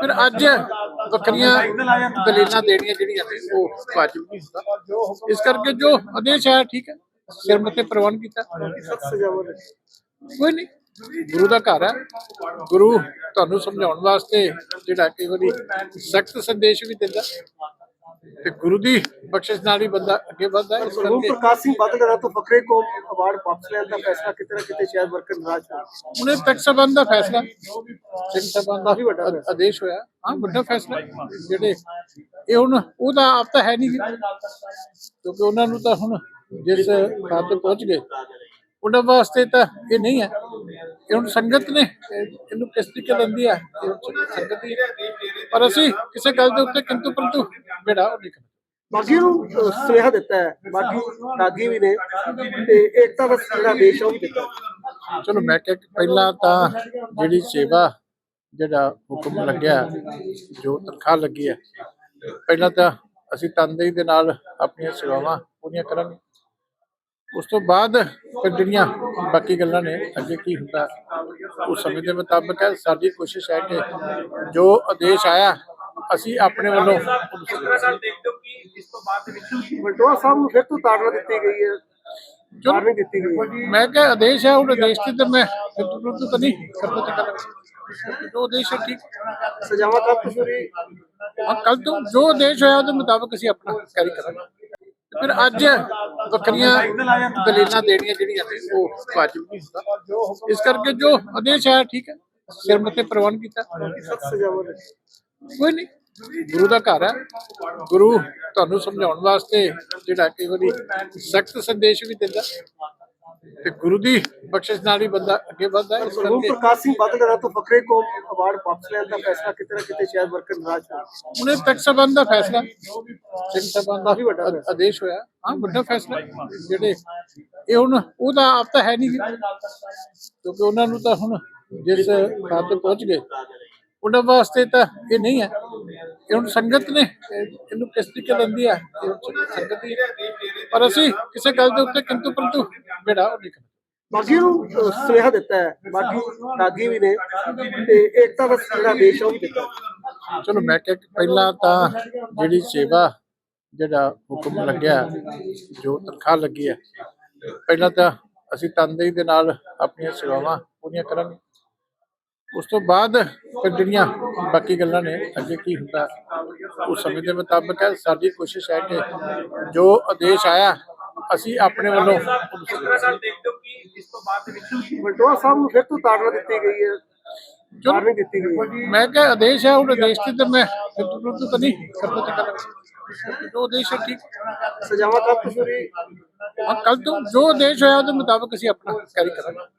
ਫਿਰ ਅੱਜ ਵੱਖਰੀਆਂ ਦਲੀਲਾਂ ਦੇਣੀਆਂ ਜਿਹੜੀਆਂ ਨੇ, ਉਹ ਵਾਜਬ ਨਹੀਂ ਹੁੰਦਾ। ਇਸ ਕਰਕੇ ਜੋ ਆਦੇਸ਼ ਆਇਆ, ਠੀਕ ਹੈ, ਸਿਰ ਮੱਥੇ ਪ੍ਰਵਾਨ ਕੀਤਾ। ਕੋਈ ਨਹੀਂ, ਗੁਰੂ ਦਾ ਘਰ ਹੈ। ਗੁਰੂ ਤੁਹਾਨੂੰ ਸਮਝਾਉਣ ਵਾਸਤੇ ਜਿਹੜਾ ਕਈ ਵਾਰੀ ਸਖਤ ਸੰਦੇਸ਼ ਵੀ ਦਿੰਦਾ। ਤੇ ਗੁਰੂ ਦੀ ਬਖਸ਼ਿਸ਼ ਨਾਲ ਹੀ ਬੰਦਾ ਅੱਗੇ ਵੱਧਦਾ ਹੈ। ਇਸ ਕਰਕੇ ਪ੍ਰਕਾਸ਼ ਸਿੰਘ ਬਾਦਲ ਤੋਂ ਫਕਰੇ ਕੌਮ ਅਵਾਰਡ ਵਾਪਸ ਲੈਣ ਦਾ ਫੈਸਲਾ ਕਿਤੇ ਨਾ ਕਿਤੇ ਸ਼ਾਇਦ ਵਰਕਰ ਨਾਰਾਜ਼ ਹੋਣ ਉਹਨੇ ਤਖਤ ਸਭਾ ਦਾ ਫੈਸਲਾ ਸਿੰਘ ਸਭਾ ਦਾ ਕਾਫੀ ਵੱਡਾ ਆਦੇਸ਼ ਹੋਇਆ ਹਾਂ ਵੱਡਾ ਫੈਸਲਾ ਹੈ। ਜਿਹੜੇ ਇਹ ਹੁਣ ਉਹਦਾ ਆਪ ਤਾਂ ਹੈ ਨਹੀਂ ਗੀ। ਕਿਉਂਕਿ ਉਹਨਾਂ ਨੂੰ ਤਾਂ ਹੁਣ ਜਿਸ ਤੇ ਪਹੁੰਚ ਗਏ ਉਹਨਾਂ ਵਾਸਤੇ ਤਾਂ ਇਹ ਨਹੀਂ ਹੈ ਇਹ ਹੁਣ ਸੰਗਤ ਨੇ ਇਹ- ਇਹਨੂੰ ਕਿਸ ਤਰੀਕੇ ਲੈਂਦੀ ਹੈ ਇਹ ਹੁਣ ਸੰਗਤ ਹੀ ਹੈ। ਪਰ ਅਸੀਂ ਕਿਸੇ ਗੱਲ ਦੇ ਉੱਤੇ ਕਿੰਤੂ ਪਰੰਤੂ ਬੇੜਾ ਉਹ ਨਹੀਂ ਬਾਕੀ ਨੂੰ ਸੁਨੇਹਾ ਦਿੱਤਾ ਹੈ। ਬਾਕੀ ਰਾਗੀ ਵੀ ਨੇ ਤੇ ਏਕਤਾ ਦਾ ਜਿਹੜਾ ਦੇਸ਼ ਆ ਉਹ ਵੀ ਦਿੱਤਾ। ਚਲੋ ਮੈਂ ਕਿ ਪਹਿਲਾਂ ਤਾਂ ਜਿਹੜੀ ਸੇਵਾ ਜਿਹੜਾ ਹੁਕਮ ਲੱਗਿਆ ਜੋ ਤਨਖਾਹ ਲੱਗੀ ਹੈ ਪਹਿਲਾਂ ਤਾਂ ਅਸੀਂ ਤਨਦੇਹੀ ਦੇ ਨਾਲ ਆਪਣੀਆਂ ਸੇਵਾਵਾਂ ਪੂਰੀਆਂ ਕਰਾਂਗੇ। ਉਸ ਤੋਂ ਬਾਅਦ ਫਿਰ ਜਿਹੜੀਆਂ ਬਾਕੀ ਗੱਲਾਂ ਨੇ ਅੱਗੇ ਕੀ ਹੁੰਦਾ ਉਸ ਸਮੇਂ ਦੇ ਮੁਤਾਬਕ ਹੈ ਸਾਡੀ ਕੋਸ਼ਿਸ਼ ਹੈ ਕਿ ਜੋ ਆਦੇਸ਼ ਆਇਆ ਅਸੀਂ ਆਪਣੇ ਵੱਲੋਂ ਬਲਟੋਆ ਸਾਹਿਬ ਨੂੰ ਫਿਰ ਤੋਂ ਤਾੜਨਾ ਦਿੱਤੀ ਗਈ ਹੈ। ਵਾਰਨਿੰਗ ਦਿੱਤੀ ਗਈ ਹੈ। ਮੈਂ ਕਿਹਾ ਆਦੇਸ਼ ਹੈ ਉਹ ਆਦੇਸ਼ ਤੇ ਤਾਂ ਮੈਂ ਬਿਲਕੁਲ ਤਾਂ ਨਹੀਂ ਕਰਨਾ ਚਾਹੁੰਦਾ ਜੋ ਆਦੇਸ਼ ਹੈ ਠੀਕ। ਸਜ਼ਾਵਾਂ ਕੱਲ ਤੋਂ ਸ਼ੁਰੂ ਹਾਂ ਕੱਲ ਤੋਂ ਜੋ ਆਦੇਸ਼ ਹੋਇਆ ਉਹਦੇ ਮੁਤਾਬਕ ਅਸੀਂ ਆਪਣਾ ਕੈਰੀ ਕਰਾਂਗੇ। ਤੇ ਫਿਰ ਅੱਜ ਵੱਖਰੀਆਂ ਦਲੀਲਾਂ ਦੇਣੀਆਂ ਜਿਹੜੀਆਂ ਨੇ, ਉਹ ਵਾਜਬ ਨਹੀਂ ਹੁੰਦਾ। ਇਸ ਕਰਕੇ ਜੋ ਆਦੇਸ਼ ਆਇਆ, ਠੀਕ ਹੈ, ਸਿਰ ਮੱਥੇ ਪ੍ਰਵਾਨ ਕੀਤਾ। ਕੋਈ ਨਹੀਂ, ਗੁਰੂ ਦਾ ਘਰ ਹੈ। ਗੁਰੂ ਤੁਹਾਨੂੰ ਸਮਝਾਉਣ ਵਾਸਤੇ ਜਿਹੜਾ ਕਈ ਵਾਰੀ ਸਖਤ ਸੰਦੇਸ਼ ਵੀ ਦਿੰਦਾ। ਤੇ ਗੁਰੂ ਦੀ ਬਖਸ਼ਿਸ਼ ਨਾਲ ਹੀ ਬੰਦਾ ਅੱਗੇ ਵੱਧਦਾ ਹੈ। ਕਰਕੇ ਪ੍ਰਕਾਸ਼ ਸਿੰਘ ਬਾਦਲ ਤੋਂ ਫਕਰੇ ਕੌਮ ਅਵਾਰਡ ਵਾਪਸ ਲੈਣ ਦਾ ਫੈਸਲਾ ਕਿਤੇ ਨਾ ਕਿਤੇ ਸ਼ਾਇਦ ਵਰਕਰ ਨਾਰਾਜ਼ ਹੋਣ ਉਹਨੇ ਤਖਤ ਸਭਾ ਦਾ ਫੈਸਲਾ ਸਿੰਘ ਸਭਾ ਦਾ ਕਾਫੀ ਵੱਡਾ ਆਦੇਸ਼ ਹੋਇਆ ਹਾਂ ਵੱਡਾ ਫੈਸਲਾ। ਜਿਹੜੇ ਇਹ ਹੁਣ ਉਹਦਾ ਆਪ ਤਾਂ ਹੈ ਨਹੀਂ। ਕਿਉਂਕਿ ਉਹਨਾਂ ਨੂੰ ਤਾਂ ਹੁਣ ਜਿਸ ਖਾਤ ਪਹੁੰਚ ਗਏ ਉਹਨਾਂ ਵਾਸਤੇ ਤਾਂ ਇਹ ਨਹੀਂ ਹੈ ਇਹ ਹੁਣ ਸੰਗਤ ਨੇ ਇਹ- ਇਹਨੂੰ ਕਿਸ ਤਰੀਕੇ ਲੈਂਦੀ ਹੈ ਸੰਗਤ ਹੀ ਹੈ। ਪਰ ਅਸੀਂ ਕਿਸੇ ਗੱਲ ਦੇ ਉੱਤੇ ਕਿੰਤੂ ਪਰੰਤੂ ਬੇੜਾ ਉਹ ਨਹੀਂ ਕਰਨਾ ਬਾਕੀ ਨੂੰ ਸੁਨੇਹਾ ਦਿੱਤਾ ਹੈ। ਬਾਕੀ ਰਾਗੀ ਵੀ ਨੇ ਤੇ ਏਕਤਾ ਦਾ ਜਿਹੜਾ ਦੇਸ਼ ਉਹ ਵੀ ਦਿੱਤਾ। ਚਲੋ ਮੈਂ ਕਿ ਪਹਿਲਾਂ ਤਾਂ ਜਿਹੜੀ ਸੇਵਾ ਜਿਹੜਾ ਹੁਕਮ ਲੱਗਿਆ ਜੋ ਤਨਖਾਹ ਲੱਗੀ ਹੈ ਪਹਿਲਾਂ ਤਾਂ ਅਸੀਂ ਤਨਦੇਹੀ ਦੇ ਨਾਲ ਆਪਣੀਆਂ ਸੇਵਾਵਾਂ ਪੂਰੀਆਂ ਕਰਾਂਗੇ। ਉਸ ਤੋਂ ਬਾਅਦ ਫਿਰ ਜਿਹੜੀਆਂ ਬਾਕੀ ਗੱਲਾਂ ਨੇ ਅੱਗੇ ਕੀ ਹੁੰਦਾ ਉਸ ਸਮੇਂ ਦੇ ਮੁਤਾਬਕ ਹੈ ਸਾਡੀ ਕੋਸ਼ਿਸ਼ ਹੈ ਕਿ ਜੋ ਆਦੇਸ਼ ਆਇਆ ਅਸੀਂ ਆਪਣੇ ਵੱਲੋਂ ਬਲਟੋਆ ਸਾਹਿਬ ਨੂੰ ਫਿਰ ਤੋਂ ਤਾੜਨਾ ਦਿੱਤੀ ਗਈ ਹੈ। ਵਾਰਨਿੰਗ ਦਿੱਤੀ ਗਈ ਹੈ। ਮੈਂ ਕਿਹਾ ਆਦੇਸ਼ ਹੈ ਉਹ ਆਦੇਸ਼ ਤੇ ਤਾਂ ਮੈਂ ਬਿਲਕੁਲ ਤਾਂ ਨਹੀਂ ਕਰਨਾ ਚਾਹੁੰਦਾ ਜੋ ਆਦੇਸ਼ ਹੈ ਠੀਕ। ਸਜ਼ਾਵਾਂ ਕੱਲ ਤੋਂ ਸ਼ੁਰੂ ਹਾਂ ਕੱਲ ਤੋਂ ਜੋ ਆਦੇਸ਼ ਹੋਇਆ ਉਹਦੇ ਮੁਤਾਬਕ ਅਸੀਂ ਆਪਣਾ ਕੈਰੀ ਕਰਾਂਗੇ।